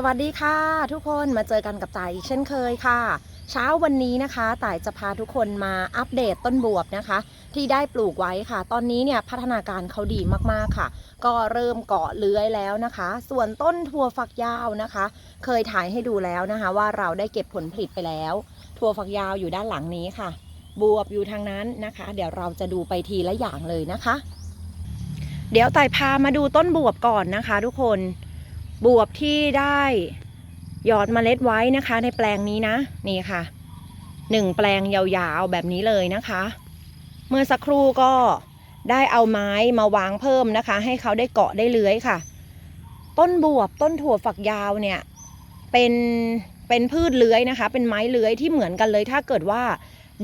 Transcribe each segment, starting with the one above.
สวัสดีค่ะ ทุกคนมาเจอกันกับต่ายอีกเช่นเคยค่ะ เช้าวันนี้นะคะต่ายจะพาทุกคนมาอัปเดตต้นบวบนะคะ ที่ได้ปลูกไว้ค่ะ ตอนนี้เนี่ยพัฒนาการเขาดีมากๆค่ะ ก็เริ่มเกาะเลื้อยแล้วนะคะ ส่วนต้นถั่วฝักยาวนะคะ เคยถ่ายให้ดูแล้วนะคะ ว่าเราได้เก็บผลผลิตไปแล้วถั่วฝักยาวอยู่ด้านหลังนี้ค่ะ บวบอยู่ทางนั้นนะคะ เดี๋ยวเราจะดูไปทีละอย่างเลยนะคะ เดี๋ยวต่ายพามาดูต้นบวบก่อนนะคะ ทุกคน บวบที่ได้หยอดเมล็ดไว้นะคะ ในแปลงนี้นะ นี่ค่ะหนึ่งแปลงยาวๆแบบนี้เลยนะคะ เมื่อสักครู่ก็ได้เอาไม้มาวางเพิ่มนะคะ ให้เขาได้เกาะได้เลื้อยค่ะ ต้นบวบต้นถั่วฝักยาวเนี่ยเป็นเป็นพืชเลื้อยนะคะ เป็นไม้เลื้อยที่เหมือนกันเลย ถ้าเกิดว่า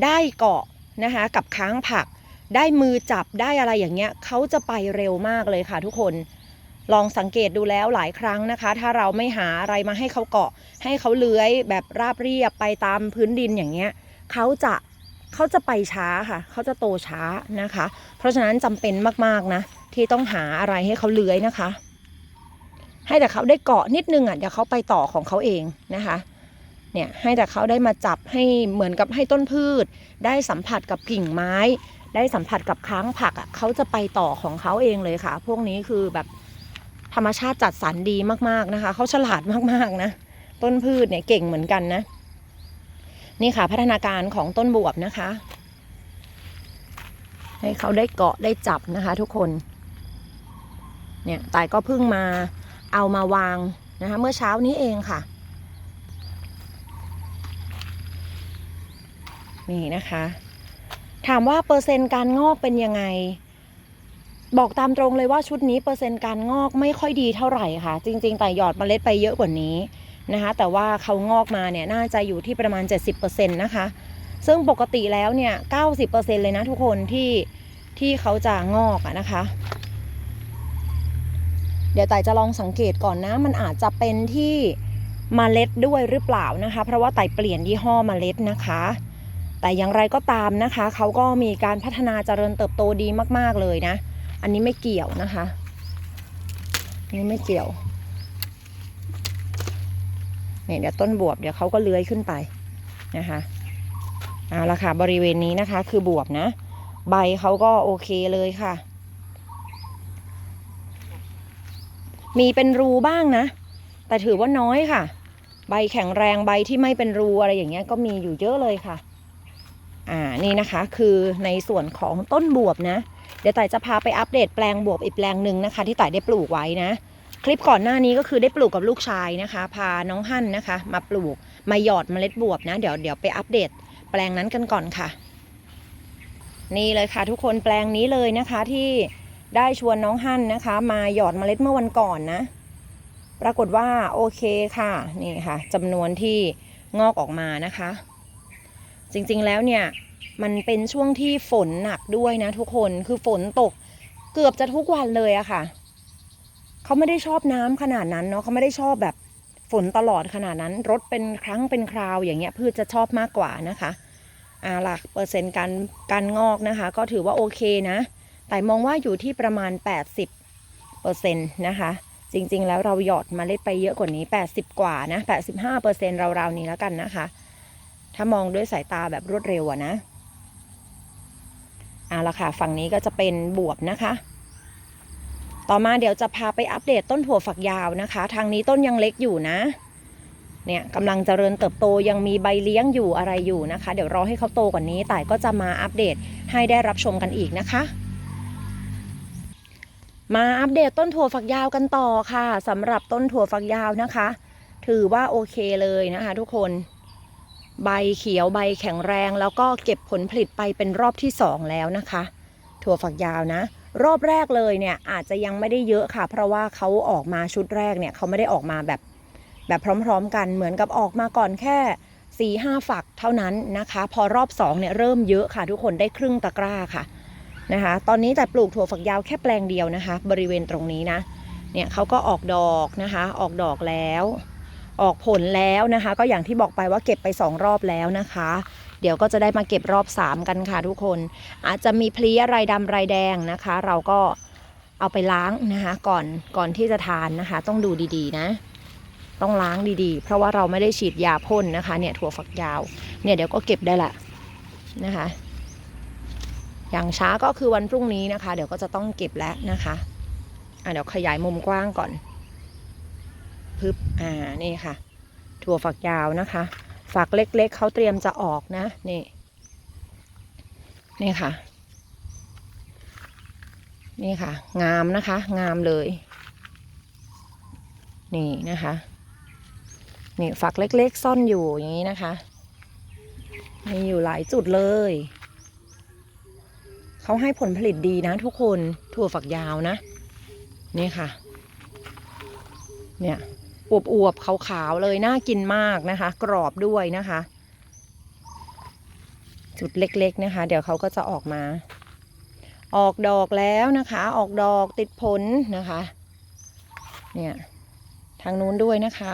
ได้เกาะนะคะ กับค้างผัก ได้มือจับได้อะไรอย่างเงี้ยเขาจะไปเร็วมากเลยค่ะทุกคน ลองสังเกตดูแล้วหลายครั้งนะคะ ถ้าเราไม่หาอะไรมาให้เขาเกาะ ให้เขาเลื้อยแบบราบเรียบไปตามพื้นดินอย่างเงี้ยเขาจะเขาจะไปช้าค่ะ เขาจะโตช้านะคะ เพราะฉะนั้นจำเป็นมากๆนะ ที่ต้องหาอะไรให้เขาเลื้อยนะคะ ให้แต่เขาได้เกาะนิดนึงอะเดี๋ยวเขาไปต่อของเขาเองนะคะเนี่ยให้แต่เขาได้มาจับให้เหมือนกับให้ต้นพืช ได้สัมผัสกับกิ่งไม้ ได้สัมผัสกับค้างผักอะเขาจะไปต่อของเขาเองเลยค่ะ พวกนี้คือแบบ ธรรมชาติจัดสรรดีมากๆนะคะ เขาฉลาดมากๆนะ ต้นพืชเนี่ยเก่งเหมือนกันนะ นี่ค่ะพัฒนาการของต้นบวบนะคะ ให้เขาได้เกาะได้จับนะคะ ทุกคน เนี่ยตายก็เพิ่งมาเอามาวางนะคะ เมื่อเช้านี้เองค่ะ นี่นะคะ ถามว่าเปอร์เซ็นต์การงอกเป็นยังไง บอกตามตรงเลยว่าชุดนี้เปอร์เซ็นต์การงอกไม่ค่อยดีเท่าไหร่ค่ะ จริง ๆ แต่หยอดเมล็ดไปเยอะกว่านี้นะคะ แต่ว่าเขางอกมาเนี่ยน่าจะอยู่ที่ประมาณ 70%นะคะ ซึ่งปกติแล้วเนี่ย 90%เลยนะทุกคนที่ที่เขาจะงอกอะนะคะ เดี๋ยวไต่จะลองสังเกตก่อนนะ มันอาจจะเป็นที่มเมล็ดด้วยหรือเปล่านะคะ เพราะว่าไต่เปลี่ยนยี่ห้อมเมล็ดนะคะ แต่อย่างไรก็ตามนะคะ เขาก็มีการพัฒนาเจริญเติบโตดีมาก ๆ เลยนะ อันนี้ไม่เกี่ยวนะคะ อันนี้ไม่เกี่ยวเนี่ยเดี๋ยวต้นบวบเดี๋ยวเขาก็เลื้อยขึ้นไปนะคะเอาละค่ะบริเวณนี้นะคะ คือบวบนะ ใบเขาก็โอเคเลยค่ะ มีเป็นรูบ้างนะ แต่ถือว่าน้อยค่ะ ใบแข็งแรงใบที่ไม่เป็นรูอะไรอย่างเงี้ยก็มีอยู่เยอะเลยค่ะ อ่านี่นะคะ คือในส่วนของต้นบวบนะ เดี๋ยวต่จะพาไปอัปเดตแปลงบวบอีกแปลงหนึ่งนะคะ ที่ต่ได้ปลูกไว้นะ คลิปก่อนหน้านี้ก็คือได้ปลูกกับลูกชายนะคะ พาน้องหั่นนะคะ มาปลูกมาหยอดเมล็ดบวบนะ เดี๋ยวเดี๋ยวไปอัปเดตแปลงนั้นกันก่อนค่ะ นี่เลยค่ะ ทุกคนแปลงนี้เลยนะคะที่ได้ชวนน้องหั่นนะคะ มาหยอดเมล็ดเมื่อวันก่อนนะ ปรากฏว่าโอเคค่ะนี่ค่ะจำนวนที่งอกออกมานะคะ จริงๆแล้วเนี่ยมันเป็นช่วงที่ฝนหนักด้วยนะทุกคนคือฝนตกเกือบจะทุกวันเลยอะค่ะ เขาไม่ได้ชอบน้ำขนาดนั้นเนาะเขาไม่ได้ชอบแบบฝนตลอดขนาดนั้น รถเป็นครั้งเป็นคราวอย่างเงี้ยพืชจะชอบมากกว่านะคะอ่าหลักเปอร์เซ็นต์การการงอกนะคะ ก็ถือว่าโอเคนะ แต่มองว่าอยู่ที่ประมาณ 80เปอร์เซ็นต์นะคะ จริงๆแล้วเราหยอดมาเล็ดไปเยอะกว่านี้ 80 กว่านะ85เปอร์เซ็นต์ราวๆนี้แล้วกันนะคะ ถ้ามองด้วยสายตาแบบรวดเร็วอะนะเอาละค่ะ ฝั่งนี้ก็จะเป็นบวบนะคะ ต่อมาเดี๋ยวจะพาไปอัปเดตต้นถั่วฝักยาวนะคะ ทางนี้ต้นยังเล็กอยู่นะ เนี่ยกำลังเจริญเติบโตยังมีใบเลี้ยงอยู่อะไรอยู่นะคะ เดี๋ยวรอให้เขาโตกว่านี้แต่ก็จะมาอัปเดตให้ได้รับชมกันอีกนะคะมาอัปเดตต้นถั่วฝักยาวกันต่อค่ะสำหรับต้นถั่วฝักยาวนะคะ ถือว่าโอเคเลยนะคะทุกคน ใบเขียวใบแข็งแรง แล้วก็เก็บผลผลิตไปเป็นรอบที่สองแล้วนะคะ ถั่วฝักยาวนะ รอบแรกเลยเนี่ยอาจจะยังไม่ได้เยอะค่ะ เพราะว่าเขาออกมาชุดแรกเนี่ยเขาไม่ได้ออกมาแบบแบบพร้อมๆ กันเหมือนกับออกมาก่อนแค่4ีห้าฝักเท่านั้นนะคะ พอรอบ2เนี่ยเริ่มเยอะค่ะ ทุกคนได้ครึ่งตะกร้าค่ะนะคะ ตอนนี้แต่ปลูกถั่วฝักยาวแค่แปลงเดียวนะคะ บริเวณตรงนี้นะเนี่ยเขาก็ออกดอกนะคะ ออกดอกแล้ว ออกผลแล้วนะคะ ก็อย่างที่บอกไปว่าเก็บไป 2 รอบแล้วนะคะ เดี๋ยวก็จะได้มาเก็บรอบ 3 กันค่ะทุกคน อาจจะมีพลี้ยไรดำไรแดงนะคะ เราก็เอาไปล้างนะคะก่อนก่อนที่จะทานนะคะ ต้องดูดีๆนะ ต้องล้างดีๆ เพราะว่าเราไม่ได้ฉีดยาพ่นนะคะเนี่ยถั่วฝักยาวเนี่ยเดี๋ยวก็เก็บได้ละนะคะ อย่างช้าก็คือวันพรุ่งนี้นะคะ เดี๋ยวก็จะต้องเก็บแล้วนะคะอะเดี๋ยวขยายมุมกว้างก่อน พึบอ่านี่ค่ะ ถั่วฝักยาวนะคะ ฝักเล็กๆเขาเตรียมจะออกนะ นี่ นี่ค่ะ นี่ค่ะ งามนะคะ งามเลย นี่นะคะ นี่ฝักเล็กๆซ่อนอยู่อย่างนี้นะคะ มีอยู่หลายจุดเลยเขาให้ผลผลิตดีนะทุกคนถั่วฝักยาวนะ นี่ค่ะ เนี่ย อวบๆขาวๆเลยน่ากินมากนะคะ กรอบด้วยนะคะ จุดเล็กๆนะคะ เดี๋ยวเขาก็จะออกมา ออกดอกแล้วนะคะ ออกดอกติดผลนะคะ เนี่ยทางนู้นด้วยนะคะ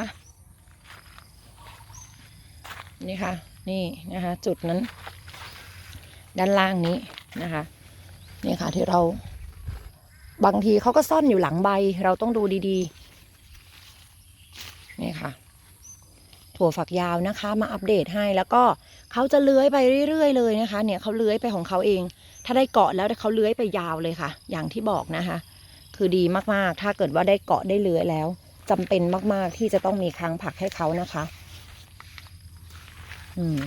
นี่ค่ะ นี่นะคะ จุดนั้น ด้านล่างนี้นะคะ นี่ค่ะที่เราบางทีเขาก็ซ่อนอยู่หลังใบเราต้องดูดีๆ นี่ค่ะ ถั่วฝักยาวนะคะ มาอัปเดตให้แล้วก็เขาจะเลื้อยไปเรื่อย ๆ เลยนะคะ เนี่ยเขาเลื้อยไปของเขาเอง ถ้าได้เกาะแล้วเขาเลื้อยไปยาวเลยค่ะ อย่างที่บอกนะคะ คือดีมากๆ ถ้าเกิดว่าได้เกาะได้เลื้อยแล้วจำเป็นมากๆที่จะต้องมีค้างผักให้เขานะคะ อืม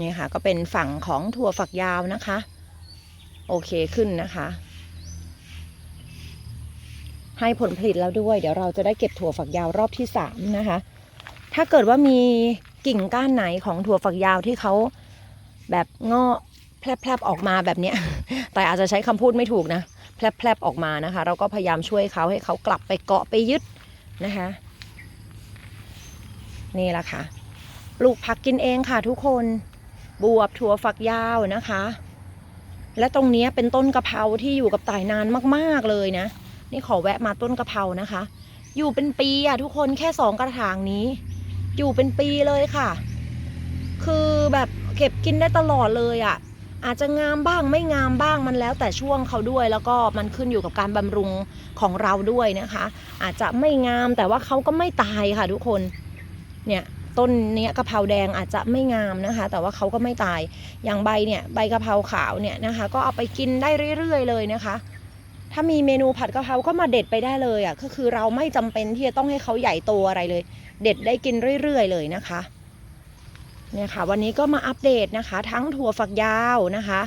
นี่ค่ะ ก็เป็นฝั่งของถั่วฝักยาวนะคะ โอเคขึ้นนะคะ ให้ผลผลิตแล้วด้วย เดี๋ยวเราจะได้เก็บถั่วฝักยาวรอบที่สามนะคะ ถ้าเกิดว่ามีกิ่งก้านไหนของถั่วฝักยาวที่เขาแบบงอแพรบๆออกมาแบบเนี้ย แต่อาจจะใช้คำพูดไม่ถูกนะ แพรบๆออกมานะคะ เราก็พยายามช่วยเขาให้เขากลับไปเกาะไปยึดนะคะ นี่แหละค่ะ ปลูกผักกินเองค่ะทุกคน บวบถั่วฝักยาวนะคะ และตรงนี้เป็นต้นกะเพราที่อยู่กับต่ายนานมากๆเลยนะ นี่ขอแวะมาต้นกะเพรานะคะ อยู่เป็นปีอะทุกคนแค่สองกระถางนี้ อยู่เป็นปีเลยค่ะ คือแบบเก็บกินได้ตลอดเลยอะอาจจะงามบ้างไม่งามบ้างมันแล้วแต่ช่วงเขาด้วยแล้วก็มันขึ้นอยู่กับการบำรุงของเราด้วยนะคะ อาจจะไม่งามแต่ว่าเขาก็ไม่ตายค่ะทุกคนเนี่ยต้นเนี้ยกะเพราแดงอาจจะไม่งามนะคะ แต่ว่าเขาก็ไม่ตายอย่างใบเนี่ยใบกะเพราขาวเนี่ยนะคะ ก็เอาไปกินได้เรื่อยๆเลยนะคะ ถ้ามีเมนูผัดกะเพราก็มาเด็ดไปได้เลยอะก็คือเราไม่จำเป็นที่จะต้องให้เขาใหญ่โตอะไรเลย เด็ดได้กินเรื่อยๆเลยนะคะเนี่ยค่ะวันนี้ก็มาอัปเดตนะคะ ทั้งถั่วฝักยาวนะคะ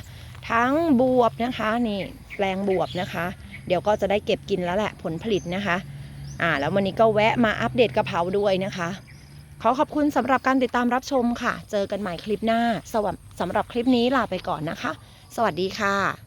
ทั้งบวบนะคะนี่แปลงบวบนะคะ เดี๋ยวก็จะได้เก็บกินแล้วแหละผลผลิตนะคะอ่าแล้ววันนี้ก็แวะมาอัปเดตกะเพราด้วยนะคะ ขอขอบคุณสำหรับการติดตามรับชมค่ะ เจอกันใหม่คลิปหน้าสวัสสำหรับคลิปนี้ลาไปก่อนนะคะ สวัสดีค่ะ